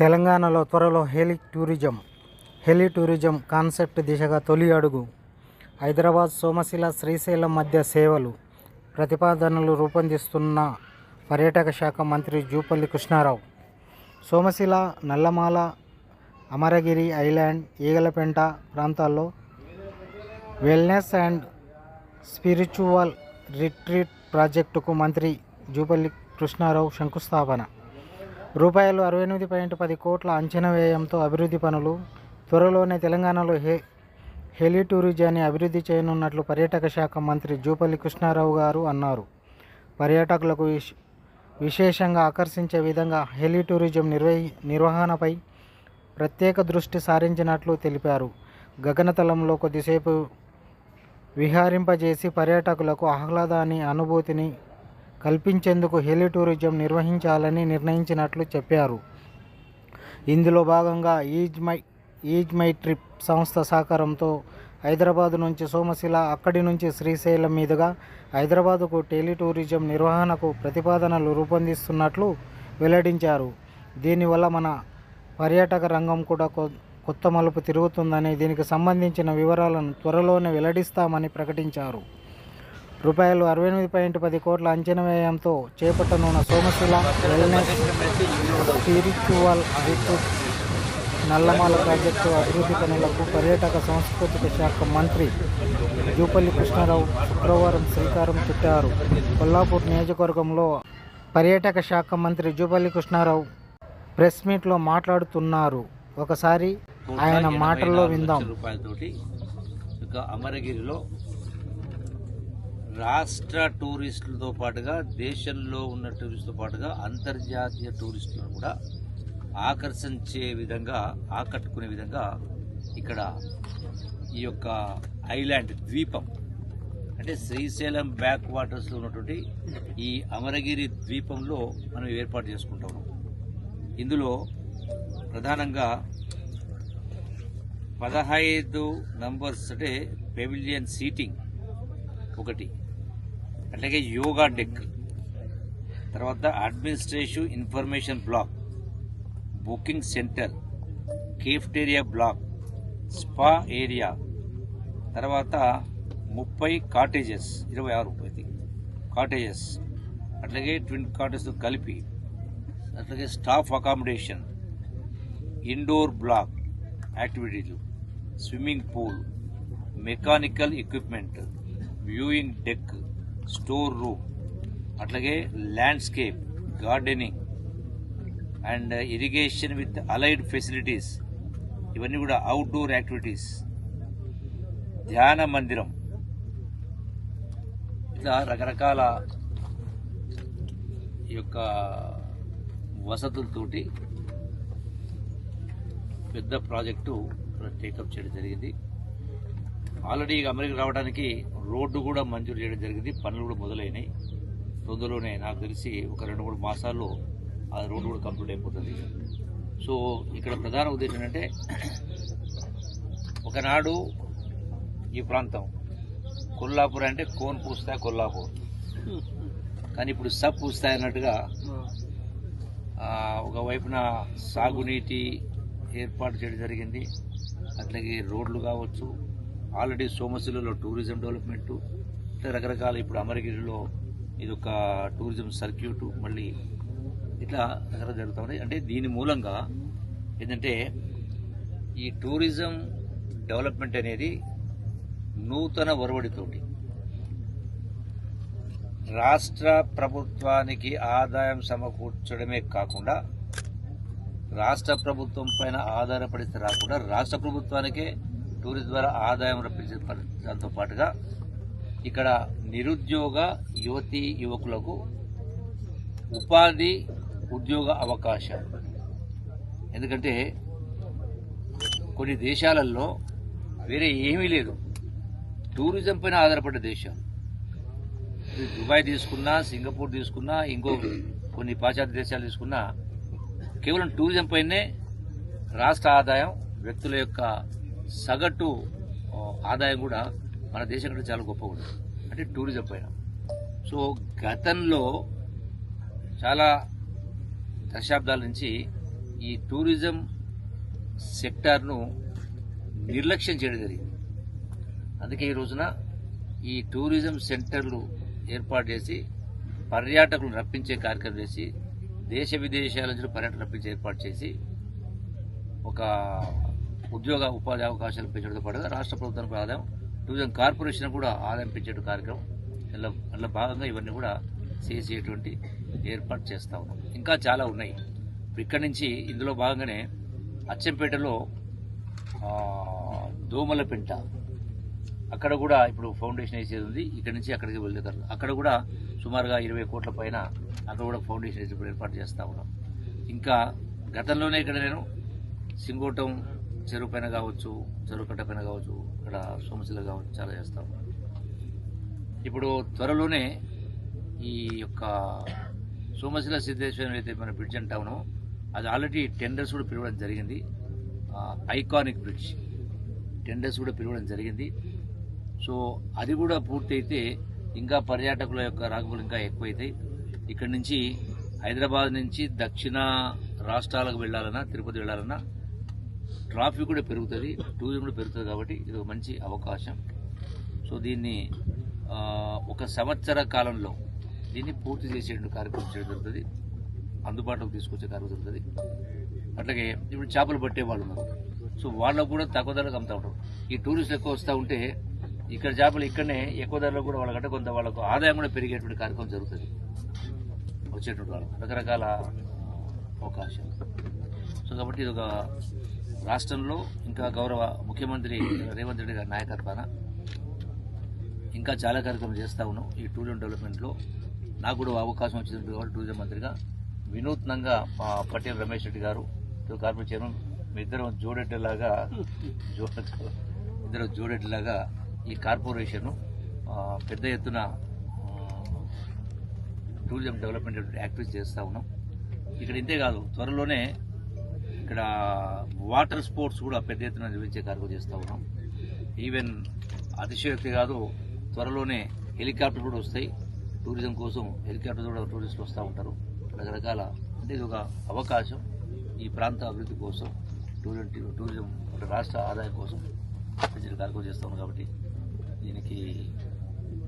తెలంగాణలో త్వరలో heli tourism heli tourism concept దిశగా తొలి అడుగు. హైదరాబాద్ సోమశిల శ్రీశైలం మధ్య సేవలు ప్రతిపాదనలు రూపొందిస్తున్న పర్యాటక శాఖ మంత్రి జూపల్లి కృష్ణారావు. సోమశిల నల్లమాల అమరగిరి ఐలాండ్ ఈగలపెంట ప్రాంతాల్లో వెల్నెస్ అండ్ స్పిరిచువల్ రిట్రీట్ ప్రాజెక్టుకు మంత్రి జూపల్లి కృష్ణారావు శంకుస్థాపన. రూపాయలు అరవై ఎనిమిది పాయింట్ పది కోట్ల అంచనా వ్యయంతో అభివృద్ధి పనులు త్వరలోనే తెలంగాణలో హె హెలి టూరిజాన్ని అభివృద్ధి చేయనున్నట్లు పర్యాటక శాఖ మంత్రి జూపల్లి కృష్ణారావు గారు అన్నారు. పర్యాటకులకు విశేషంగా ఆకర్షించే విధంగా హెలి టూరిజం నిర్వహి నిర్వహణపై ప్రత్యేక దృష్టి సారించినట్లు తెలిపారు. గగనతలంలో కొద్దిసేపు విహారింపజేసి పర్యాటకులకు ఆహ్లాదాన్ని అనుభూతిని కల్పించేందుకు హెలి టూరిజం నిర్వహించాలని నిర్ణయించినట్లు చెప్పారు. ఇందులో భాగంగా ease my ease my trip సంస్థ సహకారంతో హైదరాబాద్ నుంచి సోమశిల అక్కడి నుంచి శ్రీశైలం మీదుగా హైదరాబాదుకు టెలి టూరిజం నిర్వహణకు ప్రతిపాదనలు రూపొందిస్తున్నట్లు వెల్లడించారు. దీనివల్ల మన పర్యాటక రంగం కూడా కొత్త మలుపు తిరుగుతుందని దీనికి సంబంధించిన వివరాలను త్వరలోనే వెల్లడిస్తామని ప్రకటించారు. రూపాయలు అరవై ఎనిమిది పాయింట్ పది కోట్ల అంచనా వ్యయంతో చేపట్టనున్న Somasila wellness spiritual retreat Nallamala project అభివృద్ధి పనులకు పర్యాటక సాంస్కృతిక శాఖ మంత్రి జూపల్లి కృష్ణారావు శుక్రవారం శ్రీకారం చుట్టారు. కొల్లాపూర్ నియోజకవర్గంలో పర్యాటక శాఖ మంత్రి జూపల్లి కృష్ణారావు ప్రెస్ మీట్లో మాట్లాడుతున్నారు. ఒకసారి ఆయన మాటల్లో విందాం. ఇక అమరగిరిలో రాష్ట్ర టూరిస్టులతో పాటుగా దేశంలో ఉన్న టూరిస్టులతో పాటుగా అంతర్జాతీయ టూరిస్టులను కూడా ఆకర్షించే విధంగా ఆకట్టుకునే విధంగా ఇక్కడ ఈ యొక్క ఐలాండ్ ద్వీపం అంటే శ్రీశైలం బ్యాక్ వాటర్స్లో ఉన్నటువంటి ఈ అమరగిరి ద్వీపంలో మనం ఏర్పాటు చేసుకుంటాం ఇందులో ప్రధానంగా పదహైదు నంబర్స్ అంటే పెవిలియన్ సీటింగ్ ఒకటి. అట్లాగే యోగా డెక్. తర్వాత administrative information block booking centre cafeteria block spa area తర్వాత ముప్పై కాటేజెస్ ఇరవై ఆరు ఇది కాటేజెస్ అట్లాగే ట్విన్ కాటేజ్తో కలిపి అట్లాగే staff accommodation indoor block యాక్టివిటీలు swimming pool mechanical equipment viewing deck store room అట్లాగే landscape gardening and irrigation with allied facilities. ఇవన్నీ కూడా అవుట్డోర్ యాక్టివిటీస్ ధ్యాన మందిరం. ఇట్లా రకరకాల ఈ యొక్క వసతులతోటి పెద్ద ప్రాజెక్టు టేకప్ చేయడం జరిగింది. ఆల్రెడీ అమెరికా రావడానికి రోడ్డు కూడా మంజూరు చేయడం జరిగింది. పనులు కూడా మొదలైనాయి. తొందరలోనే నాకు తెలిసి ఒక రెండు మూడు మాసాల్లో ఆ రోడ్డు కూడా కంప్లీట్ అయిపోతుంది. సో ఇక్కడ ప్రధాన ఉద్దేశం ఏంటంటే ఒకనాడు ఈ ప్రాంతం కొల్లాపూర్ అంటే కోన్ పూస్తాయి కొల్లాపూర్. కానీ ఇప్పుడు సబ్ పూస్తాయి అన్నట్టుగా ఒకవైపున సాగునీటి ఏర్పాటు చేయడం జరిగింది. అట్లాగే రోడ్లు కావచ్చు ఆల్రెడీ సోమశిలలో టూరిజం డెవలప్మెంట్ ఇట్లా రకరకాల ఇప్పుడు అమరగిరిలో ఇది ఒక టూరిజం సర్క్యూట్ మళ్ళీ ఇట్లా రకరకాల జరుగుతూ ఉన్నాయి. అంటే దీని మూలంగా ఏంటంటే ఈ టూరిజం డెవలప్మెంట్ అనేది నూతన ఒరవడితోటి రాష్ట్ర ప్రభుత్వానికి ఆదాయం సమకూర్చడమే కాకుండా రాష్ట్ర ప్రభుత్వం పైన ఆధారపడితే రాకుండా రాష్ట్ర ప్రభుత్వానికే టూరిజం ద్వారా ఆదాయం రప్పించే దాంతో పాటుగా ఇక్కడ నిరుద్యోగ యువతి యువకులకు ఉపాధి ఉద్యోగ అవకాశాలు. ఎందుకంటే కొన్ని దేశాలలో వేరే ఏమీ లేదు. టూరిజం పైన ఆధారపడ్డ దేశాలు దుబాయ్ తీసుకున్నా సింగపూర్ తీసుకున్నా ఇంకో కొన్ని పాశ్చాత్య దేశాలు తీసుకున్నా కేవలం టూరిజం పైనే రాష్ట్ర ఆదాయం వ్యక్తుల యొక్క సగటు ఆదాయం కూడా మన దేశం కంటే చాలా గొప్పగా ఉంటుంది. అంటే టూరిజం పైన. సో గతంలో చాలా దశాబ్దాల నుంచి ఈ టూరిజం సెక్టార్ను నిర్లక్ష్యం చేయడం జరిగింది. అందుకే ఈ రోజున ఈ టూరిజం సెంటర్లు ఏర్పాటు చేసి పర్యాటకులను రప్పించే కార్యక్రమం చేసి దేశ విదేశాల నుంచి పర్యాటకులు రప్పించే ఏర్పాటు చేసి ఒక ఉద్యోగ ఉపాధి అవకాశాలు పెంచడంతో పాటుగా రాష్ట్ర ప్రభుత్వానికి ఆదాయం టూరిజం కార్పొరేషన్ కూడా ఆదాయం పెంచే కార్యక్రమం ఇలా అందులో భాగంగా ఇవన్నీ కూడా చేసేటువంటి ఏర్పాటు చేస్తా ఉన్నాం. ఇంకా చాలా ఉన్నాయి. ఇక్కడి నుంచి ఇందులో భాగంగానే అచ్చంపేటలో ఆ, దోమలపెంట అక్కడ కూడా ఇప్పుడు ఫౌండేషన్ వేసేది ఉంది. ఇక్కడ నుంచి అక్కడికి వెళ్ళగలరు అక్కడ కూడా సుమారుగా ఇరవై కోట్ల పైన అక్కడ కూడా ఫౌండేషన్ వేసి ఏర్పాటు చేస్తా ఉన్నాం. ఇంకా గతంలోనే ఇక్కడ నేను సింగోటం చెరువు పైన కావచ్చు చెరువు కట్ట పైన కావచ్చు ఇక్కడ సోమశిల కావచ్చు చాలా చేస్తా. ఇప్పుడు త్వరలోనే ఈ యొక్క సోమశిల సిద్ధేశ్వరం అయితే మన బ్రిడ్జ్ అంటామో అది ఆల్రెడీ టెండర్స్ కూడా పిలవడం జరిగింది. ఐకానిక్ బ్రిడ్జ్ టెండర్స్ కూడా పిలవడం జరిగింది. సో అది కూడా పూర్తయితే ఇంకా పర్యాటకుల యొక్క రాకపోలు ఇంకా ఎక్కువైతాయి. ఇక్కడి నుంచి హైదరాబాద్ నుంచి దక్షిణ రాష్ట్రాలకు వెళ్ళాలన్నా తిరుపతి వెళ్ళాలన్నా ట్రాఫిక్ కూడా పెరుగుతుంది టూరిజం కూడా పెరుగుతుంది కాబట్టి ఇది ఒక మంచి అవకాశం. సో దీన్ని ఒక సంవత్సర కాలంలో దీన్ని పూర్తి చేసేటువంటి కార్యక్రమం చేయడం జరుగుతుంది. అందుబాటులోకి తీసుకొచ్చే కార్యక్రమం జరుగుతుంది. అట్లాగే ఇప్పుడు చేపలు పట్టే వాళ్ళు ఉన్నారు. సో వాళ్ళకు కూడా తక్కువ ధరకు అమ్ముతా ఉంటారు. ఈ టూరిస్టులు ఎక్కువ వస్తూ ఉంటే ఇక్కడ చేపలు ఇక్కడనే ఎక్కువ ధరలో కూడా వాళ్ళకంటే కొంత వాళ్ళకు ఆదాయం కూడా పెరిగేటువంటి కార్యక్రమం జరుగుతుంది. వచ్చేటువంటి వాళ్ళు రకరకాల అవకాశం సో కాబట్టి ఇది ఒక రాష్ట్రంలో ఇంకా గౌరవ ముఖ్యమంత్రి రేవంత్ రెడ్డి గారి నాయకత్వాన ఇంకా చాలా కార్యక్రమం చేస్తా ఉన్నాం. ఈ టూరిజం డెవలప్మెంట్లో నాకు కూడా అవకాశం వచ్చింది కాబట్టి టూరిజం మంత్రిగా. వినూత్నంగా మా పటేల్ రమేష్ రెడ్డి గారు కార్పొరేట్ చైర్మన్ మీ ఇద్దరం జోడెడ్డలాగా ఇద్దరు జోడెడ్డలాగా ఈ కార్పొరేషన్ పెద్ద ఎత్తున టూరిజం డెవలప్మెంట్ యాక్టివిటీస్ చేస్తూ ఉన్నాం. ఇక్కడ ఇంతే కాదు త్వరలోనే ఇక్కడ వాటర్ స్పోర్ట్స్ కూడా పెద్ద ఎత్తున నిర్వహించే కార్యక్రమం చేస్తూ ఉన్నాం. ఈవెన్ అతిశయోక్తి కాదు త్వరలోనే హెలికాప్టర్ కూడా వస్తాయి. టూరిజం కోసం హెలికాప్టర్ కూడా టూరిస్టులు వస్తూ ఉంటారు. రకరకాల అంటే ఇది ఒక అవకాశం ఈ ప్రాంత అభివృద్ధి కోసం టూరిజం టూరిజం రాష్ట్ర ఆదాయం కోసం కార్యక్రమం చేస్తాం కాబట్టి దీనికి